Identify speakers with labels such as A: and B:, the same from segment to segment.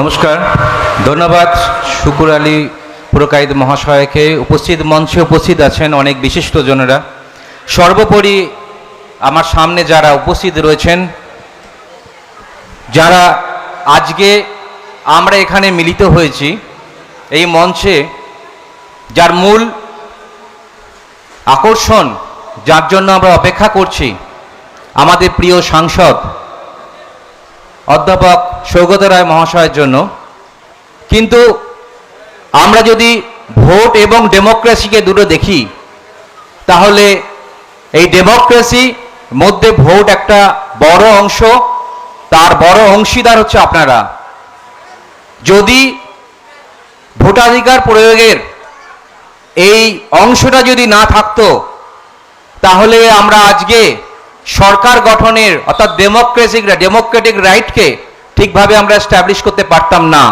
A: নমস্কার। ধন্যবাদ শুকুর আলী পুরকাইদ মহাশয়কে উপস্থিত মঞ্চে উপস্থিত আছেন অনেক বিশিষ্টজনেরা সর্বোপরি আমার সামনে যারা উপস্থিত রয়েছেন, যারা আজকে আমরা এখানে মিলিত হয়েছি, এই মঞ্চে যার মূল আকর্ষণ, যার জন্য আমরা অপেক্ষা করছি, আমাদের প্রিয় সাংসদ, অধ্যাপক সৌগত রায় মহাশয়ের জন্য। কিন্তু আমরা যদি ভোট এবং ডেমোক্রেসিকে দুটো দেখি, তাহলে এই ডেমোক্রেসি মধ্যে ভোট একটা বড় অংশ, তার বড় অংশীদার হচ্ছে আপনারা। যদি ভোটাধিকার প্রয়োগের এই অংশটা যদি না থাকতো, তাহলে আমরা আজকে সরকার গঠনের, অর্থাৎ ডেমোক্রেসিক ডেমোক্রেটিক রাইটকে ঠিকভাবে আমরা স্ট্যাবলিশ করতে পারতাম না।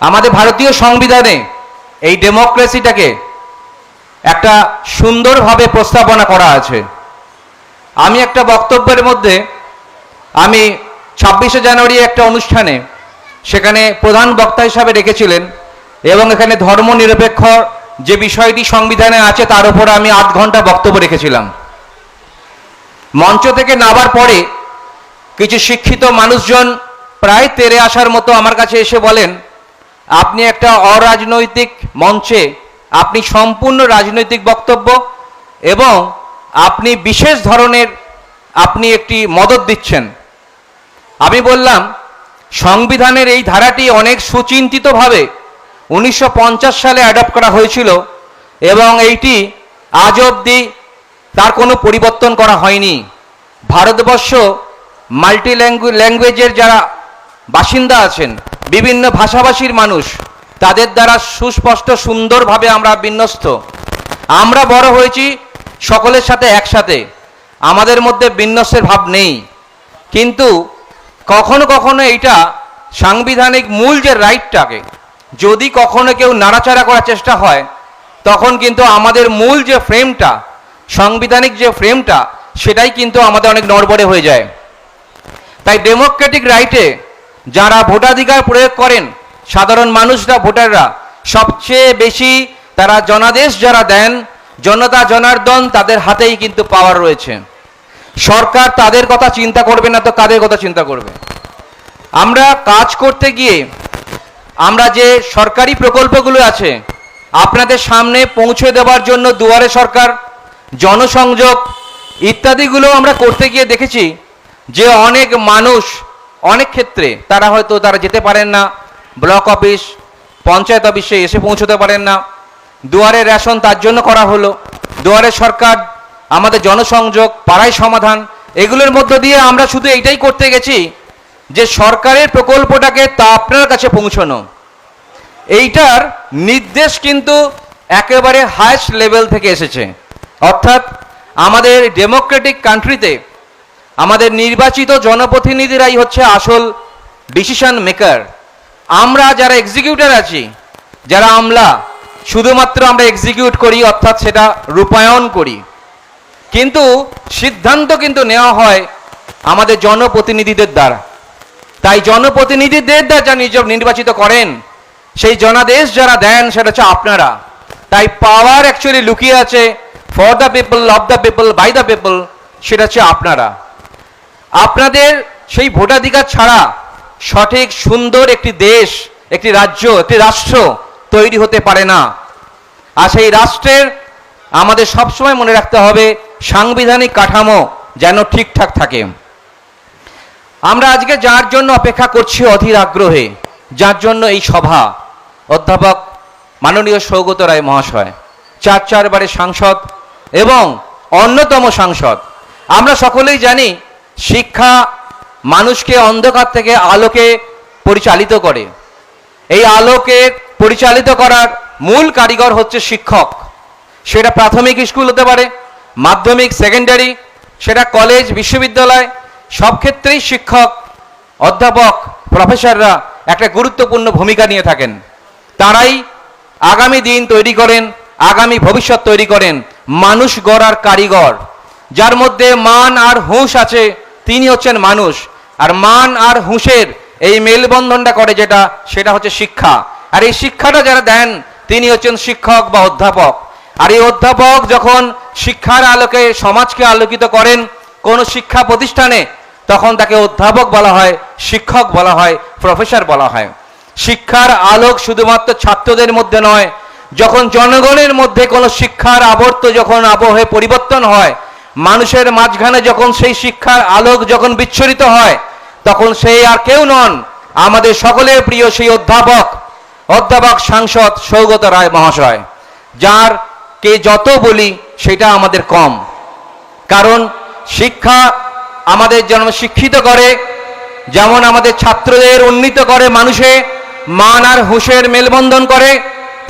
A: আমাদের ভারতীয় সংবিধানে এই ডেমোক্রেসিটাকে একটা সুন্দরভাবে প্রস্তাবনা করা আছে। আমি একটা বক্তব্যের মধ্যে, আমি ছাব্বিশে জানুয়ারি একটা অনুষ্ঠানে সেখানে প্রধান বক্তা হিসাবে রেখেছিলেন এবং এখানে ধর্মনিরপেক্ষ যে বিষয়টি সংবিধানে আছে তার উপর আমি আধ ঘণ্টা বক্তব্য রেখেছিলাম। মঞ্চ থেকে নাবার পরে কিছু শিক্ষিত মানুষজন প্রায় তেরে আসার মতো আমার কাছে এসে বলেন, আপনি একটা অরাজনৈতিক মঞ্চে আপনি সম্পূর্ণ রাজনৈতিক বক্তব্য এবং আপনি বিশেষ ধরনের আপনি একটি মদত দিচ্ছেন। আমি বললাম, সংবিধানের এই ধারাটি অনেক সুচিন্তিতভাবে উনিশশো পঞ্চাশ সালে অ্যাডপ্ট করা হয়েছিল এবং এইটি আজ অবধি তার কোনো পরিবর্তন করা হয়নি। ভারতবর্ষ মাল্টি ল্যাঙ্গুয়েজের যারা বাসিন্দা আছেন, বিভিন্ন ভাষাভাষীর মানুষ, তাদের দ্বারা সুস্পষ্ট, সুন্দরভাবে আমরা বিন্যস্ত। আমরা বড় হয়েছি সকলের সাথে একসাথে। আমাদের মধ্যে বিন্যস্তের ভাব নেই। কিন্তু কখনো কখনো এইটা সাংবিধানিক মূল যে রাইটটাকে যদি কখনো কেউ নাড়াচাড়া করার চেষ্টা হয়, তখন কিন্তু আমাদের মূল যে ফ্রেমটা সাংবিধানিক যে ফ্রেমটা সেটাই কিন্তু আমাদের অনেক নড়বড়ে হয়ে যায়। তাই ডেমোক্রেটিক রাইটে যারা ভোটাধিকার প্রয়োগ করেন, সাধারণ মানুষরা, ভোটাররা, সবচেয়ে বেশি তারা জনাদেশ যারা দেন, জনতা জনার্দন তাদের হাতেই কিন্তু পাওয়ার রয়েছে। সরকার তাদের কথা চিন্তা করবে না তো কাদের কথা চিন্তা করবে? আমরা কাজ করতে গিয়ে, আমরা যে সরকারি প্রকল্পগুলো আছে, আপনাদের সামনে পৌঁছে দেওয়ার জন্য দুয়ারে সরকার, জনসংযোগ ইত্যাদিগুলো আমরা করতে গিয়ে দেখেছি যে অনেক মানুষ, অনেক ক্ষেত্রে তারা হয়তো তারা যেতে পারেন না ব্লক অফিস পঞ্চায়েত অফিসে এসে পৌঁছতে পারেন না। দুয়ারে রেশন তার জন্য করা হলো। দুয়ারে সরকার, আমাদের জনসংযোগ, পাড়ায় সমাধান, এগুলোর মধ্য দিয়ে আমরা শুধু এইটাই করতে গেছি যে সরকারের প্রকল্পটাকে তা আপনার কাছে পৌঁছানো। এইটার নির্দেশ কিন্তু একেবারে হায়েস্ট লেভেল থেকে এসেছে। অর্থাৎ আমাদের ডেমোক্রেটিক কান্ট্রিতে আমাদের নির্বাচিত জনপ্রতিনিধিরাই হচ্ছে আসল ডিসিশন মেকার আমরা যারা এক্সিকিউটার আছি, যারা আমলা, শুধুমাত্র আমরা এক্সিকিউট করি, অর্থাৎ সেটা রূপায়ণ করি। কিন্তু সিদ্ধান্ত কিন্তু নেওয়া হয় আমাদের জনপ্রতিনিধিদের দ্বারা। তাই জনপ্রতিনিধিদের দ্বারা যা নির্বাচিত করেন, সেই জনাদেশ যারা দেন, সেটা হচ্ছে আপনারা। তাই পাওয়ার অ্যাকচুয়ালি লুকিয়ে আছে for the people of the people by the people সেটা হচ্ছে আপনারা। আপনাদের সেই ভোটাধিকার ছাড়া সঠিক, সুন্দর একটি দেশ, একটি রাজ্য, একটি রাষ্ট্র তৈরি হতে পারে না। আর সেই রাষ্ট্রের আমাদের সবসময় মনে রাখতে হবে, সাংবিধানিক কাঠামো যেন ঠিকঠাক থাকে। আমরা আজকে যার জন্য অপেক্ষা করছি অধীর আগ্রহে, যার জন্য এই সভা, অধ্যাপক মাননীয় সৌগত রায় মহাশয়, চার চারবারের সাংসদ এবং অন্যতম সাংসদ, আমরা সকলেই জানি শিক্ষা মানুষকে অন্ধকার থেকে আলোকে পরিচালিত করে। এই আলোকে পরিচালিত করার মূল কারিগর হচ্ছে শিক্ষক। সেটা প্রাথমিক স্কুল হতে পারে, মাধ্যমিক, সেকেন্ডারি, সেটা কলেজ, বিশ্ববিদ্যালয়, সব ক্ষেত্রেই শিক্ষক, অধ্যাপক, প্রফেসররা একটা গুরুত্বপূর্ণ ভূমিকা নিয়ে থাকেন। তারাই আগামী দিন তৈরি করেন, আগামী ভবিষ্যৎ তৈরি করেন মানুষ গড়ার কারিগর, যার মধ্যে মান আর হুঁশ আছে তিনি হচ্ছেন মানুষ। আর মান আর হুঁশের এই মেলবন্ধনটা করে যেটা, সেটা হচ্ছে শিক্ষা। আর এই শিক্ষাটা যারা দেন, তিনি হচ্ছেন শিক্ষক বা অধ্যাপক। আর এই অধ্যাপক যখন শিক্ষার আলোকে, সমাজকে আলোকিত করেন কোনো শিক্ষা প্রতিষ্ঠানে, তখন তাকে অধ্যাপক বলা হয়, শিক্ষক বলা হয়, প্রফেসর বলা হয়। শিক্ষার আলোক শুধুমাত্র ছাত্রদের মধ্যে নয়, যখন জনগণের মধ্যে কোনো শিক্ষার আবর্ত যখন আবহে পরিবর্তন হয় মানুষের মাঝখানে যখন সেই শিক্ষার আলোক যখন বিচ্ছরিত হয়, তখন সেই আর কেউ নন আমাদের সকলের প্রিয় সেই অধ্যাপক অধ্যাপক সাংসদ সৌগত রায় মহাশয়, যার কে যত বলি সেটা আমাদের কম। কারণ শিক্ষা আমাদের যেন শিক্ষিত করে, যেমন আমাদের ছাত্রদের উন্নীত করে মানুষে, মান আর হুঁশের মেলবন্ধন করে,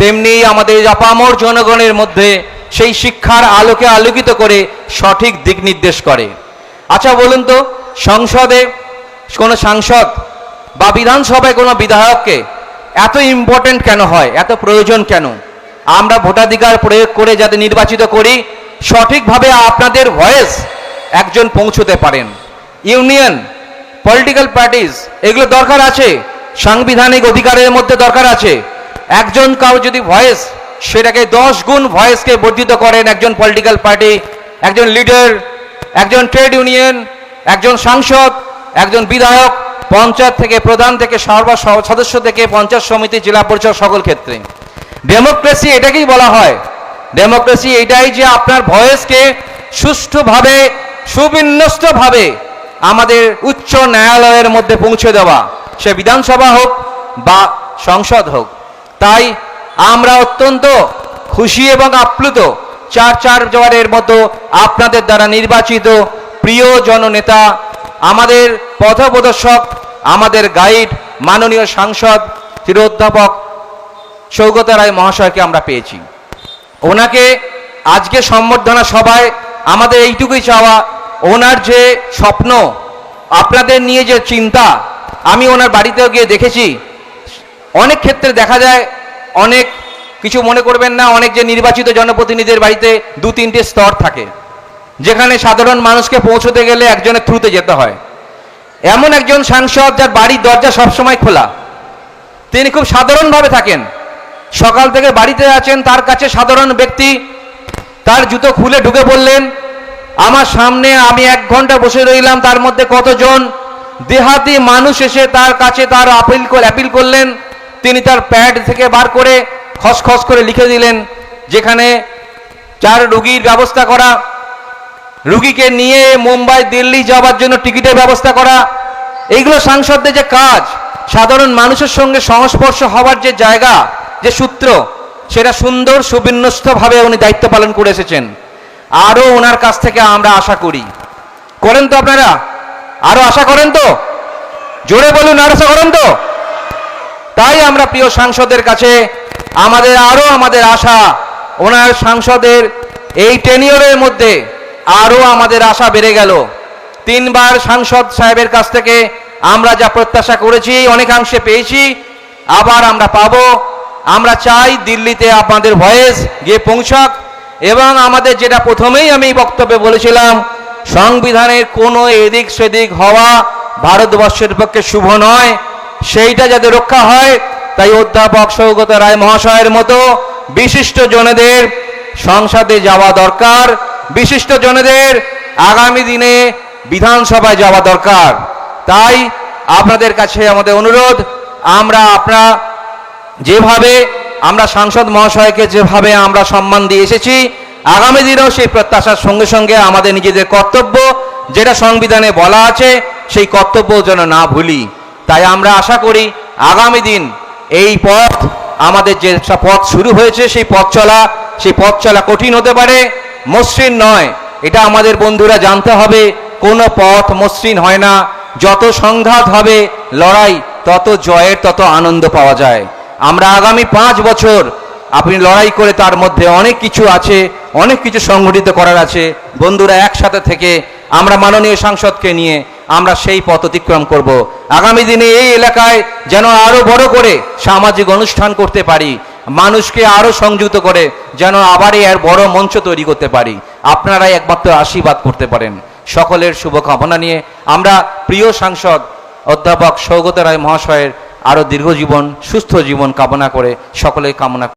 A: তেমনি আমাদের আপামর জনগণের মধ্যে সেই শিক্ষার আলোকে আলোকিত করে সঠিক দিক নির্দেশ করে। আচ্ছা বলুন তো, সংসদে কোনো সাংসদ বা বিধানসভায় কোনো বিধায়ককে এত ইম্পর্টেন্ট কেন হয়, এত প্রয়োজন কেন? আমরা ভোটাধিকার প্রয়োগ করে যাতে নির্বাচিত করি, সঠিকভাবে আপনাদের ভয়েস একজন পৌঁছতে পারেন। ইউনিয়ন পলিটিক্যাল পার্টিস এগুলো দরকার আছে। সাংবিধানিক অধিকারের মধ্যে দরকার আছে। একজন কাউ যদি ভয়েস সেটাকে দশ গুণ ভয়েসকে বর্ধিত করেন একজন পলিটিক্যাল পার্টি একজন লিডার একজন ট্রেড ইউনিয়ন একজন সাংসদ, একজন বিধায়ক, পঞ্চায়েত থেকে প্রধান থেকে সর্ব সদস্য থেকে পঞ্চায়েত সমিতি, জেলা পরিষদ সকল ক্ষেত্রে। ডেমোক্রেসি এটাকেই বলা হয়। ডেমোক্রেসি এটাই যে আপনার ভয়েসকে সুষ্ঠুভাবে, সুবিন্যস্তভাবে আমাদের উচ্চ ন্যায়ালয়ের মধ্যে পৌঁছে দেওয়া, সে বিধানসভা হোক বা সংসদ হোক। তাই আমরা অত্যন্ত খুশি এবং আপ্লুত। চার চার জোয়ারের মতো আপনাদের দ্বারা নির্বাচিত প্রিয় জননেতা, আমাদের পথপ্রদর্শক, আমাদের গাইড, মাননীয় সাংসদ অধ্যাপক সৌগত রায় মহাশয়কে আমরা পেয়েছি। ওনাকে আজকে সম্বর্ধনা সভায় আমাদের এইটুকুই চাওয়া, ওনার যে স্বপ্ন, আপনাদের নিয়ে যে চিন্তা, আমি ওনার বাড়িতেও গিয়ে দেখেছি। অনেক ক্ষেত্রে দেখা যায় অনেক কিছু মনে করবেন না, অনেক যে নির্বাচিত জনপ্রতিনিধিদের বাড়িতে দু, তিনটে স্তর থাকে, যেখানে সাধারণ মানুষকে পৌঁছতে গেলে একজনের থ্রুতে যেতে হয়। এমন একজন সাংসদ যার বাড়ির দরজা সবসময় খোলা। তিনি খুব সাধারণভাবে থাকেন। সকাল থেকে বাড়িতে আছেন, তার কাছে সাধারণ ব্যক্তি, তার জুতো খুলে ঢুকে পড়লেন আমার সামনে আমি এক ঘণ্টা বসে রইলাম, তার মধ্যে কতজন দেহাতি মানুষ এসে তার কাছে তার আপিল অ্যাপিল করলেন তিনি তার প্যাড থেকে বার করে খসখস করে লিখে দিলেন, যেখানে চার রুগীর ব্যবস্থা করা, রুগীকে নিয়ে মুম্বাই, দিল্লি যাওয়ার জন্য টিকিটের ব্যবস্থা করা। এইগুলো সাংসদদের যে কাজ, সাধারণ মানুষের সঙ্গে সংস্পর্শ হওয়ার যে জায়গা, যে সূত্র, সেটা সুন্দর, সুবিন্যস্তভাবে উনি দায়িত্ব পালন করে এসেছেন। আরও ওনার কাছ থেকে আমরা আশা করি। করেন তো আপনারা? আরও আশা করেন তো? জোরে বলুন, আর আশা করেন তো? তাই আমরা প্রিয় সাংসদের কাছে আমাদের আরও আমাদের আশা, ওনার সাংসদের এই টেনিয়রের মধ্যে আরও আমাদের আশা বেড়ে গেল। তিনবার সাংসদ সাহেবের কাছ থেকে আমরা যা প্রত্যাশা করেছি, অনেকাংশে পেয়েছি, আবার আমরা পাবো। আমরা চাই দিল্লিতে আপনাদের ভয়েস গিয়ে পৌঁছাক এবং আমাদের যেটা প্রথমেই আমি বক্তব্যে বলেছিলাম, সংবিধানের কোনো এদিক সেদিক হওয়া ভারতবর্ষের পক্ষে শুভ নয়। সেইটা যাতে রক্ষা হয়, তাই অধ্যাপক সৌগত রায় মহাশয়ের মতো বিশিষ্ট জনেদের সংসদে যাওয়া দরকার, বিশিষ্ট জনেদের আগামী দিনে বিধানসভায় যাওয়া দরকার। তাই আপনাদের কাছে আমাদের অনুরোধ, আমরা আপনারা যেভাবে, আমরা সাংসদ মহাশয়কে যেভাবে আমরা সম্মান দিয়ে এসেছি, আগামী দিনেও সেই প্রত্যাশার সঙ্গে সঙ্গে আমাদের নিজেদের কর্তব্য, যেটা সংবিধানে বলা আছে, সেই কর্তব্য যেন না ভুলি। তাই আমরা আশা করি আগামী দিন এই পথ আমাদের যে পথ শুরু হয়েছে, সেই পথ চলা, সেই পথ চলা কঠিন হতে পারে, মসৃণ নয়। এটা আমাদের বন্ধুরা জানতে হবে, কোনো পথ মসৃণ হয় না। যত সংঘাত হবে, লড়াই, তত জয়ের, তত আনন্দ পাওয়া যায়। আমরা আগামী পাঁচ বছর আপনি লড়াই করে তার মধ্যে অনেক কিছু আছে, অনেক কিছু সংগঠিত করার আছে। বন্ধুরা একসাথে থেকে আমরা মাননীয় সাংসদকে নিয়ে আমরা সেই পথ অতিক্রম করব। আগামী দিনে এই এলাকায় যেন আরও বড় করে সামাজিক অনুষ্ঠান করতে পারি, মানুষকে আরও সংযুক্ত করে যেন আবার এর বড় মঞ্চ তৈরি করতে পারি। আপনারাই একমাত্র আশীর্বাদ করতে পারেন। সকলের শুভকামনা নিয়ে আমরা প্রিয় সাংসদ অধ্যাপক সৌগত রায় মহাশয়ের আরও দীর্ঘ জীবন, সুস্থ জীবন কামনা করে সকলে কামনা